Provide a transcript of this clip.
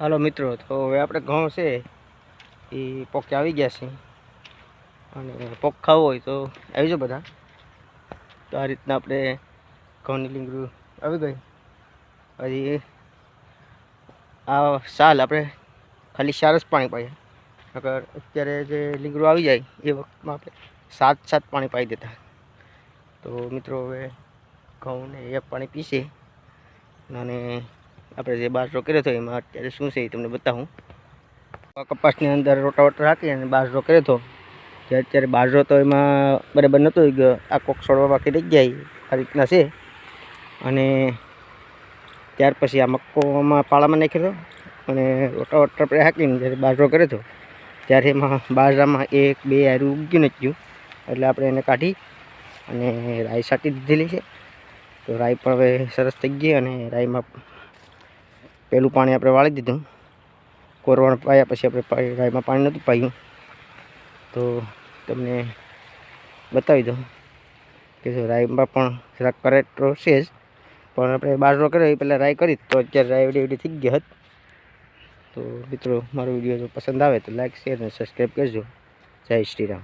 હાલો મિત્રો, તો હવે આપણે ઘઉં છે, એ પોકે આવી ગયા છે. અને પોક ખાવો હોય તો આવી જાઓ બધા. તો આ રીતના આપણે ઘઉંની લીંગડું આવી ગઈ. હજી આ સાલ આપણે ખાલી ચાર પાણી પાઈએ. અગર અત્યારે જે લીંગડું આવી જાય, એ વખતમાં આપણે સાત સાત પાણી પાઈ દેતા. તો મિત્રો, હવે ઘઉંને એક પાણી પીશે અને આપણે જે બાજરો કર્યો હતો એમાં અત્યારે શું છે એ તમને બતાવું. કપાસની અંદર રોટાવટર રાખી અને બાજરો કર્યો હતો. જે અત્યારે બાજરો તો એમાં બરાબર નહોતો ગયો. આ કોક છોડવા બાકી રહી જાય આ રીતના છે. અને ત્યાર પછી આ મક્કોમાં પાળામાં નાખ્યો હતો અને રોટાવટર આપણે હાકીને જ્યારે બાજરો કર્યો હતો, ત્યારે એમાં બાજરામાં એક, બે આરું ઉગ્યું નથી ગયું એટલે આપણે એને કાઢી અને રાઈ સાટી દીધેલી છે. તો રાઈ પણ હવે સરસ થઈ ગઈ અને રાઈમાં પહેલું પાણી આપણે વાળી દીધું. કોરવાણ પાયા પછી આપણે પાણી- રાઈમાં પાણી નહોતું પાયું. તો તમને બતાવી દઉં કે રાઈમાં પણ જરાક કરેક્ટ છે જ. પણ આપણે બાજરો કર્યો, એ પહેલાં રાઈ કરી. તો અત્યારે રાઈ એવડી એવડી થઈ ગઈ હતી. તો મિત્રો, મારો વીડિયો જો પસંદ આવે તો લાઈક શેર અને સબસ્ક્રાઈબ કરજો. જય શ્રી રામ.